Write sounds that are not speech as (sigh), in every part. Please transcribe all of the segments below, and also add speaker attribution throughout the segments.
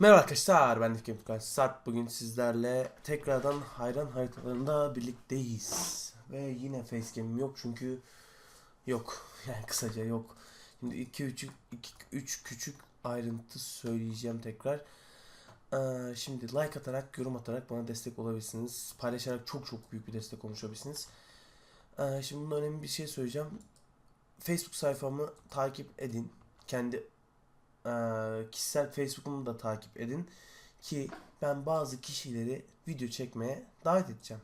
Speaker 1: Merhaba arkadaşlar ben Dikkat Furkan Sarp bugün sizlerle tekrardan hayran haritalarında birlikteyiz. Ve yine facecam'im yok çünkü yok. (laughs) Yani kısaca yok. Şimdi 2 3 3 küçük ayrıntı söyleyeceğim tekrar. Ee, şimdi like atarak yorum atarak bana destek olabilirsiniz. Paylaşarak çok çok büyük bir destek oluşabilirsiniz Ee, şimdi bunun önemli bir şey söyleyeceğim. Facebook sayfamı takip edin. Kendi Eee, kişisel Facebook'umu da takip edin ki ben bazı kişileri video çekmeye davet edeceğim.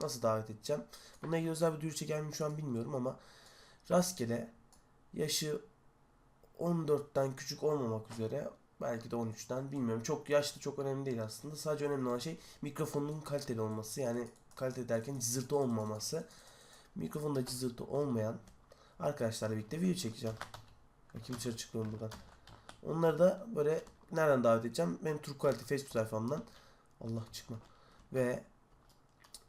Speaker 1: Nasıl davet edeceğim? Bununla ilgili özel bir duyuru çeker miyim şu an bilmiyorum ama rastgele yaşı 14'ten küçük olmamak üzere belki de 13'ten bilmiyorum. Çok yaşlı çok önemli değil aslında. Sadece önemli olan şey mikrofonun kaliteli olması. Yani kalite derken cızırtı olmaması. Mikrofonda cızırtı olmayan arkadaşlarla birlikte video çekeceğim. Bakayım dışarı çıkıyorum buradan. Onları da böyle nereden davet edeceğim? Benim Türk Quality Facebook sayfamdan. Allah çıkma. Ve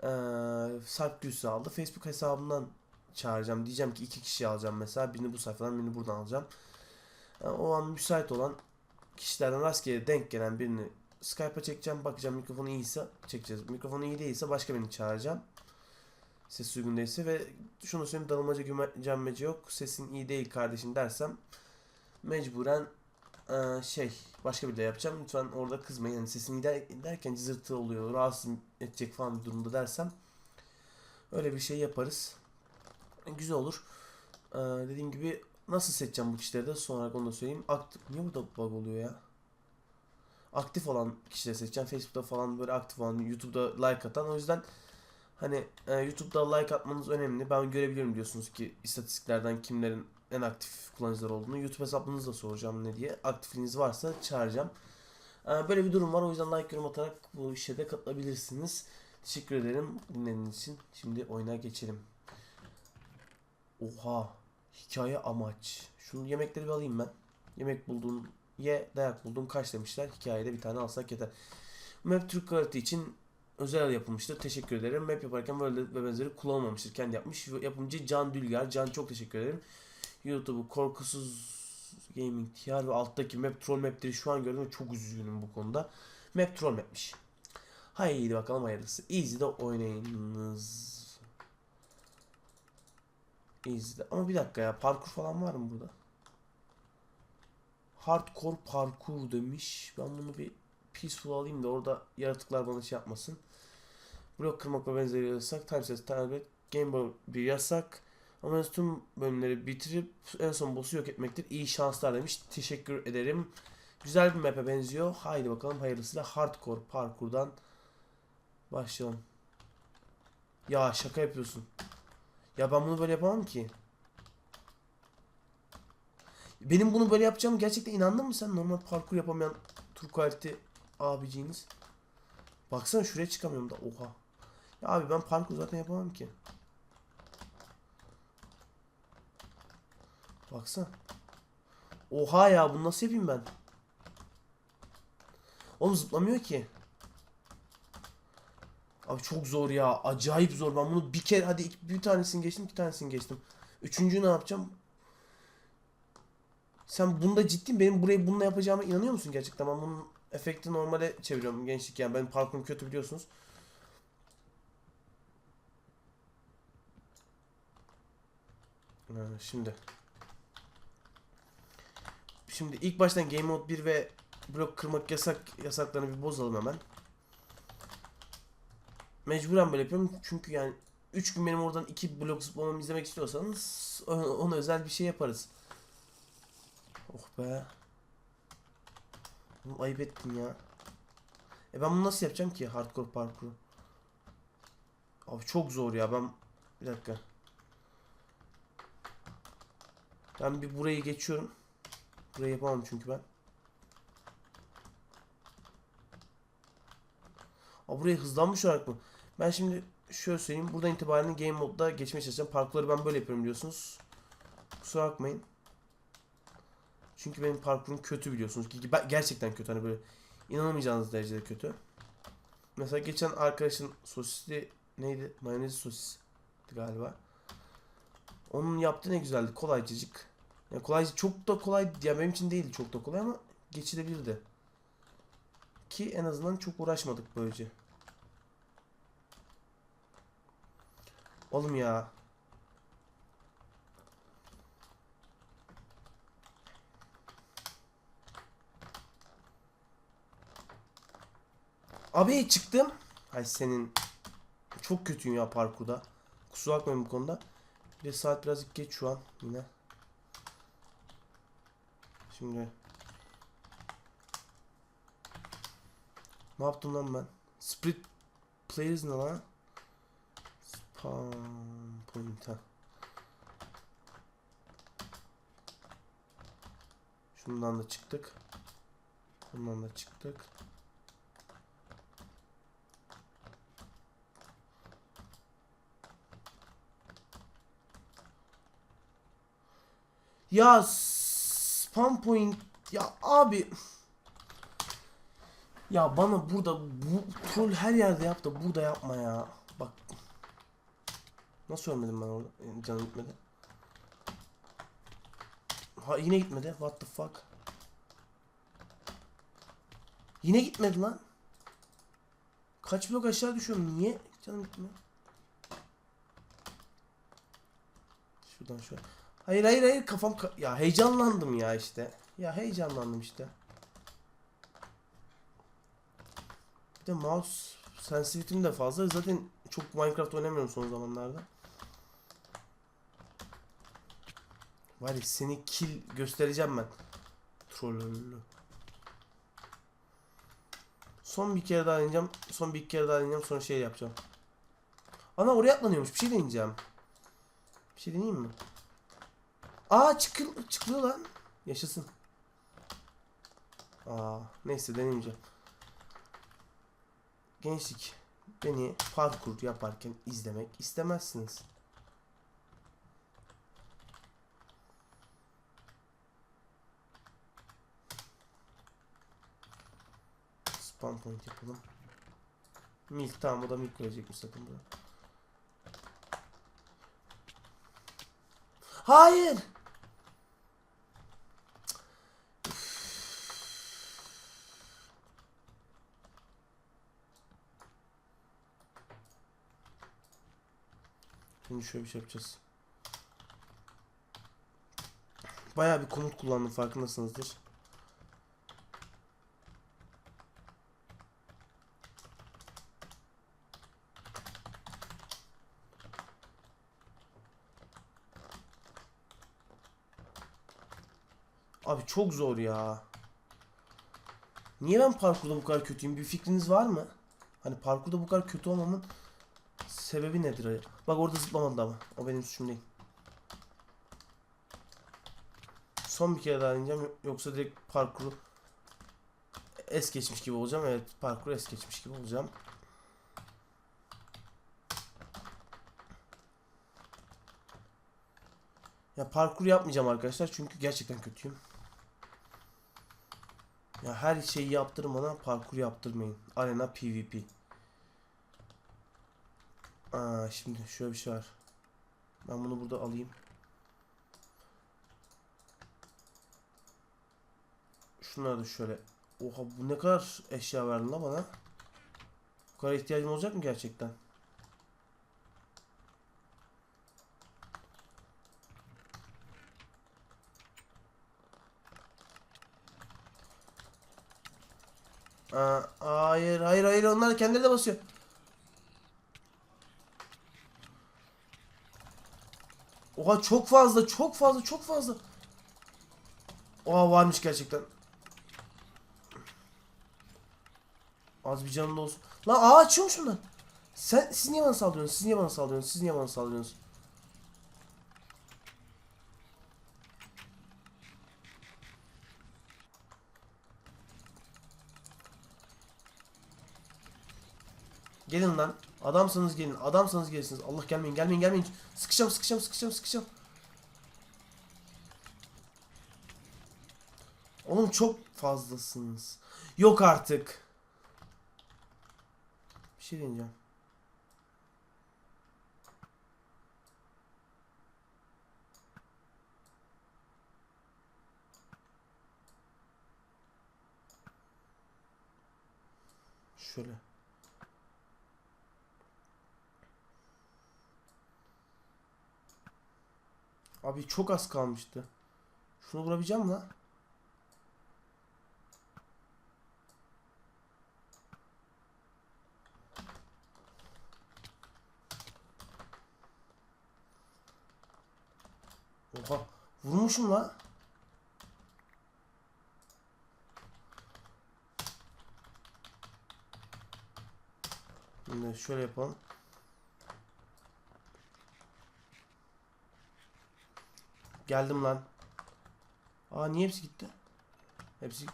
Speaker 1: eee Sarp Gülsağlı Facebook hesabımdan çağıracağım. Diyeceğim ki iki kişi alacağım mesela. Birini bu sayfadan birini buradan alacağım. E, o an müsait olan kişilerden rastgele denk gelen birini Skype'a çekeceğim. Bakacağım mikrofonu iyiyse çekeceğiz. Mikrofonu iyi değilse başka birini çağıracağım. Ses uygun ve şunu söyleyeyim dalmaca gücenmece yok. Sesin iyi değil kardeşim dersem mecburen eee, şey başka bir de yapacağım. Lütfen orada kızmayın. Yani sesim iyi der- derken cızırtı oluyor. Rahatsız edecek falan bir durumda dersem öyle bir şey yaparız. Güzel olur. Eee, dediğim gibi nasıl seçeceğim bu kişileri de sonra onu da söyleyeyim. Aktif, niye burada bug oluyor ya? Aktif olan kişileri seçeceğim. Facebook'ta falan böyle aktif olan, YouTube'da like atan. O yüzden Hani e, YouTube'da like atmanız önemli. Ben görebiliyorum diyorsunuz ki istatistiklerden kimlerin en aktif kullanıcılar olduğunu. YouTube hesabınızı da soracağım ne diye. Aktifliğiniz varsa çağıracağım. E, böyle bir durum var. O yüzden like yorum atarak bu işe de katılabilirsiniz. Teşekkür ederim dinlediğiniz için. Şimdi oyuna geçelim. Oha. Hikaye amaç. Şunu yemekleri bir alayım ben. Yemek buldun. Ye dayak buldun. Kaç demişler. Hikayede bir tane alsak yeter. Map Türk Karate için özel yapılmıştır. Teşekkür ederim. Map yaparken böyle ve benzeri kullanılmamıştır. Kendi yapmış. Yapımcı Can Dülger. Can çok teşekkür ederim. YouTube'u korkusuz gaming TR ve alttaki map troll mapleri şu an gördüm çok üzgünüm bu konuda. Map troll mapmiş. Haydi bakalım hayırlısı. Easy'de oynayınız. Easy'de. Ama bir dakika ya parkur falan var mı burada? Hardcore parkur demiş. Ben bunu bir peaceful alayım da orada yaratıklar bana şey yapmasın. Blok kırmak ve benzeri yasak. Timeset, tablet, Game Boy bir yasak. Ama tüm bölümleri bitirip en son boss'u yok etmektir. İyi şanslar demiş. Teşekkür ederim. Güzel bir map'e benziyor. Haydi bakalım hayırlısıyla hardcore parkurdan başlayalım. Ya şaka yapıyorsun. Ya ben bunu böyle yapamam ki. Benim bunu böyle yapacağım gerçekten inandın mı sen? Normal parkur yapamayan Türk quality abiciğiniz. Baksana şuraya çıkamıyorum da oha. Abi ben parkur zaten yapamam ki. Baksana. Oha ya bunu nasıl yapayım ben? Oğlum zıplamıyor ki. Abi çok zor ya. Acayip zor. Ben bunu bir kere hadi bir tanesini geçtim, iki tanesini geçtim. Üçüncüyü ne yapacağım? Sen bunda ciddi benim burayı bununla yapacağıma inanıyor musun gerçekten? Ben bunun efekti normale çeviriyorum gençlik yani. Ben parkurum kötü biliyorsunuz. Şimdi. Şimdi ilk baştan Game Mode 1 ve blok kırmak yasak yasaklarını bir bozalım hemen. Mecburen böyle yapıyorum çünkü yani 3 gün benim oradan 2 blok zıplamamı izlemek istiyorsanız ona özel bir şey yaparız. Oh be. Oğlum ayıp ettin ya. E ben bunu nasıl yapacağım ki hardcore parkuru? Abi çok zor ya ben bir dakika. Ben bir burayı geçiyorum. Burayı yapamam çünkü ben. Aa buraya hızlanmış olarak mı? Ben şimdi şöyle söyleyeyim. Buradan itibaren game modda geçmeye çalışacağım. Parkurları ben böyle yapıyorum biliyorsunuz. Kusura bakmayın. Çünkü benim parkurum kötü biliyorsunuz gerçekten kötü hani böyle inanamayacağınız derecede kötü. Mesela geçen arkadaşın sosisli neydi? Mayonez sosis galiba. Onun yaptığı ne güzeldi. Kolaycacık. Yani kolay çok da kolay ya benim için değildi çok da kolay ama geçilebilirdi. ki en azından çok uğraşmadık böylece. Oğlum ya. Abi çıktım. Hay senin. Çok kötüyüm ya parkurda. Kusura bakmayın bu konuda. Bir saat birazcık geç şu an yine. Şimdi. Ne yaptım lan ben? Split players ne lan? Spam point ha. Şundan da çıktık. Bundan da çıktık. Ya spam point ya abi ya bana burada bu troll her yerde yap da burada yapma ya. Bak. Nasıl ölmedim ben orada? Benim Canım gitmedi. Ha yine gitmedi. What the fuck? Yine gitmedi lan. Kaç blok aşağı düşüyorum. Niye? Canım gitmiyor. Şuradan şöyle. Hayır hayır hayır kafam ka- ya heyecanlandım ya işte. Ya heyecanlandım işte. Bir de mouse sensitivity'm de fazla. Zaten çok Minecraft oynamıyorum son zamanlarda. Var seni kill göstereceğim ben. Trollü. Son bir kere daha deneyeceğim. Son bir kere daha deneyeceğim sonra şey yapacağım. Ana oraya atlanıyormuş. Bir şey deneyeceğim. Bir şey deneyeyim mi? Aa çıkıl çıkılıyor lan. Yaşasın. Aa neyse denemeyeceğim. Gençlik beni parkur yaparken izlemek istemezsiniz. Spam point yapalım. Milk tamam o da milk koyacakmış sakın burada. Hayır. Şimdi şöyle bir şey yapacağız. Bayağı bir komut kullandım farkındasınızdır. Abi çok zor ya. Niye ben parkurda bu kadar kötüyüm? Bir fikriniz var mı? Hani parkurda bu kadar kötü olmamın sebebi nedir? Bak orada zıplamadı ama. O benim suçum değil. Son bir kere daha deneyeceğim. Yoksa direkt parkuru es geçmiş gibi olacağım. Evet parkuru es geçmiş gibi olacağım. Ya parkur yapmayacağım arkadaşlar çünkü gerçekten kötüyüm. Ya her şeyi yaptırın bana parkur yaptırmayın. Arena PvP. Aa, şimdi şöyle bir şey var. Ben bunu burada alayım. Şunları da şöyle. Oha bu ne kadar eşya verdin la bana. Bu kadar ihtiyacım olacak mı gerçekten? Aa, hayır hayır hayır onlar kendileri de basıyor. Oha çok fazla çok fazla çok fazla. Oha varmış gerçekten. Az bir canım da olsun. Lan aa açıyormuş bunlar. Sen siz niye bana saldırıyorsunuz? Siz niye bana saldırıyorsunuz? Siz niye bana saldırıyorsunuz? Gelin lan. Adamsanız gelin. Adamsanız gelirsiniz. Allah gelmeyin gelmeyin gelmeyin. Sıkışacağım sıkışacağım sıkışacağım sıkışacağım. Oğlum çok fazlasınız. Yok artık. Bir şey deneyeceğim. Şöyle. Abi çok az kalmıştı. Şunu vurabileceğim la. Oha. Vurmuşum la. Şimdi şöyle yapalım. Geldim lan. Aa niye hepsi gitti? Hepsi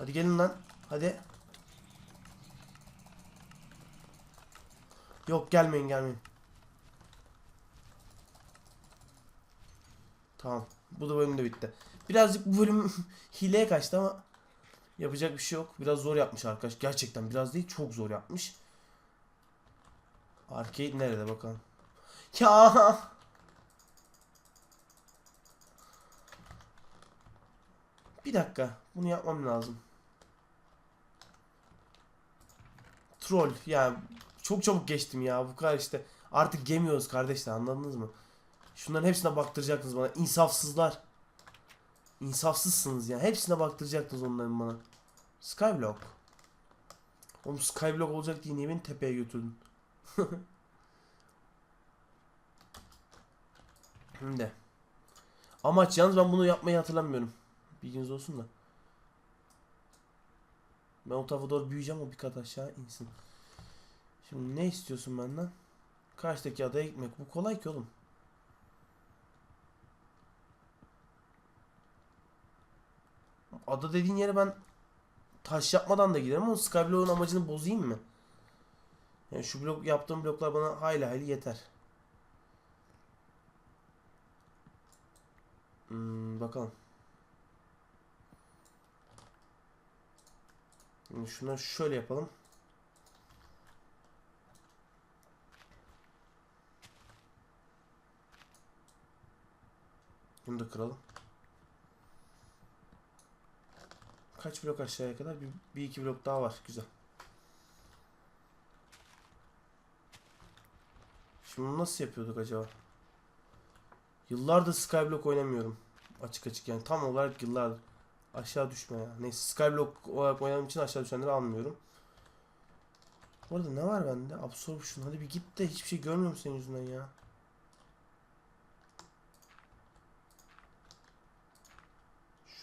Speaker 1: Hadi gelin lan. Hadi. Yok gelmeyin gelmeyin. Tamam. Bu da bölüm de bitti. Birazcık bu bölüm (laughs) hileye kaçtı ama yapacak bir şey yok. Biraz zor yapmış arkadaş. Gerçekten biraz değil çok zor yapmış. Arcade nerede bakalım. Ya. Bir dakika. Bunu yapmam lazım. Troll. Yani çok çabuk geçtim ya. Bu kadar işte. Artık gemiyoruz kardeşler anladınız mı? Şunların hepsine baktıracaktınız bana. İnsafsızlar. İnsafsızsınız ya. Hepsine baktıracaktınız onların bana. Skyblock. Oğlum Skyblock olacak diye niye beni tepeye götürdün? (laughs) Şimdi. Amaç yalnız ben bunu yapmayı hatırlamıyorum. Bilginiz olsun da. Ben o tarafa doğru büyüyeceğim o bir kat aşağı insin. Şimdi ne istiyorsun benden? Karşıdaki adaya gitmek. Bu kolay ki oğlum. Ada dediğin yere ben taş yapmadan da giderim ama Skyblock'un amacını bozayım mı? Yani şu blok yaptığım bloklar bana hayli hayli yeter. Hmm, bakalım. Şimdi şunları şöyle yapalım. Bunu da kıralım. Kaç blok aşağıya kadar? Bir, bir iki blok daha var. Güzel. Bunu nasıl yapıyorduk acaba? Yıllardır Skyblock oynamıyorum. Açık açık yani tam olarak yıllardır. Aşağı düşme ya. Neyse Skyblock olarak oynadığım için aşağı düşenleri almıyorum. Bu arada ne var bende? Absorption. Hadi bir git de hiçbir şey görmüyorum senin yüzünden ya.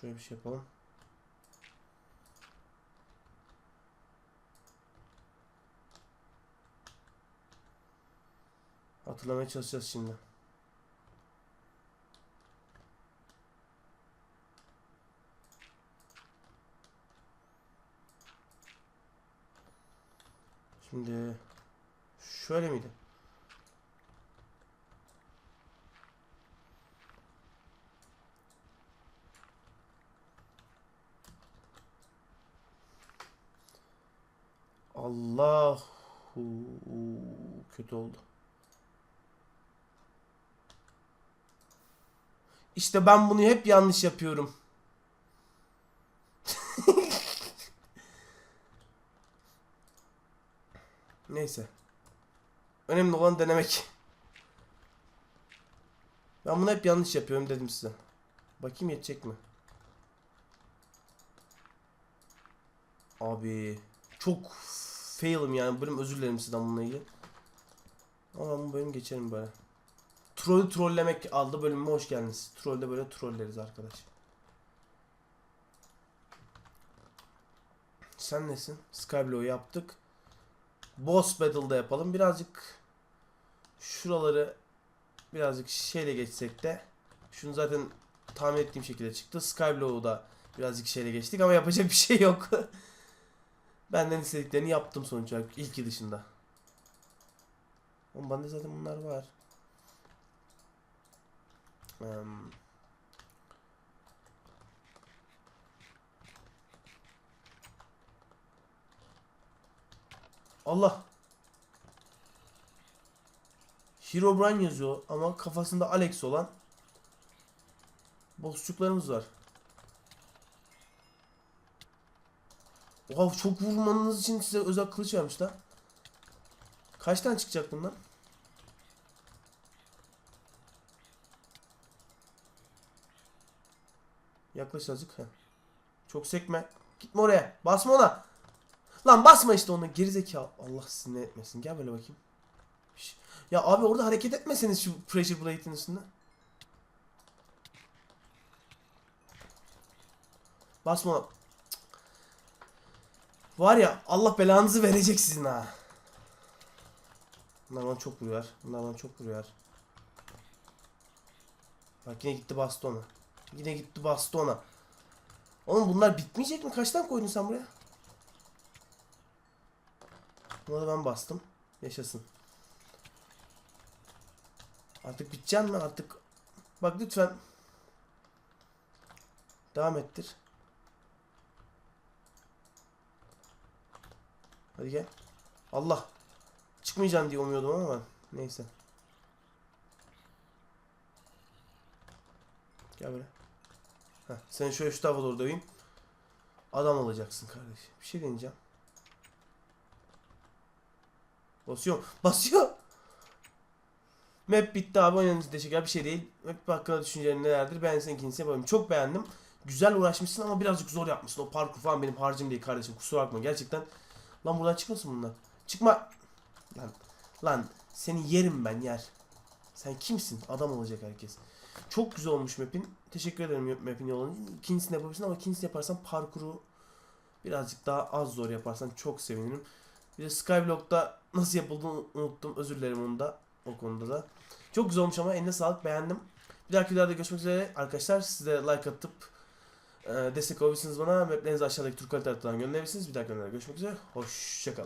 Speaker 1: Şöyle bir şey yapalım. Hatırlamaya çalışacağız şimdi. Şimdi şöyle miydi? Allahu kötü oldu. İşte ben bunu hep yanlış yapıyorum. (laughs) Neyse. Önemli olan denemek. Ben bunu hep yanlış yapıyorum dedim size. Bakayım yetecek mi? Abi çok fail'im yani. Bölüm özür dilerim sizden bununla ilgili. Ama bu bölüm geçerim böyle. Trollü trollemek aldı bölümüme hoş geldiniz. Trollde böyle trolleriz arkadaş. Sen nesin? Skyblow yaptık. Boss Battle'da yapalım. Birazcık şuraları birazcık şeyle geçsek de şunu zaten tahmin ettiğim şekilde çıktı. Skyblow'u da birazcık şeyle geçtik ama yapacak bir şey yok. (laughs) Benden istediklerini yaptım sonuç olarak ilki dışında. Oğlum bende zaten bunlar var. Um, Allah. Herobrine yazıyor ama kafasında Alex olan bossçuklarımız var. Oha çok vurmanız için size özel kılıç vermiş lan. Kaç tane çıkacak bundan? Yaklaş azıcık. Heh. Çok sekme. Gitme oraya. Basma ona. Lan basma işte ona gerizekalı. Allah sinir etmesin. Gel böyle bakayım. Ya abi orada hareket etmeseniz şu pressure plate'in üstünde. Basma ona. Var ya Allah belanızı verecek sizin ha. Bunlar bana çok vuruyor. Bunlar bana çok vuruyor. Bak yine gitti bastı ona. Yine gitti bastı ona. Oğlum bunlar bitmeyecek mi? Kaç tane koydun sen buraya? Buna da ben bastım. Yaşasın. Artık bitecek mi? Artık bak lütfen devam ettir. Hadi gel. Allah. Çıkmayacaksın diye umuyordum ama. Neyse. Gel böyle. Heh, seni şöyle şu tarafa doğru döveyim. Adam olacaksın kardeş. Bir şey deneyeceğim. Basıyor. (laughs) Basıyor. Map bitti abi için teşekkürler. Bir şey değil. Map hakkında düşüncelerin nelerdir? Ben senin ikincisini yapalım. Çok beğendim. Güzel uğraşmışsın ama birazcık zor yapmışsın. O parkur falan benim harcım değil kardeşim. Kusura bakma gerçekten. Lan buradan çıkmasın bunlar. Çıkma. Lan. Lan. Seni yerim ben yer. Sen kimsin? Adam olacak herkes. Çok güzel olmuş map'in. Teşekkür ederim map'in yolunu. İkincisini yapabilirsin ama ikincisini yaparsan parkuru birazcık daha az zor yaparsan çok sevinirim. Bir de Skyblock'ta nasıl yapıldığını unuttum. Özür dilerim onu da. O konuda da. Çok güzel olmuş ama eline sağlık beğendim. Bir dahaki videoda görüşmek üzere arkadaşlar. Siz de like atıp e, destek olabilirsiniz bana. Maplerinizi aşağıdaki Türk haritalarından gönderebilirsiniz. Bir dahaki videoda görüşmek üzere. Hoşçakalın.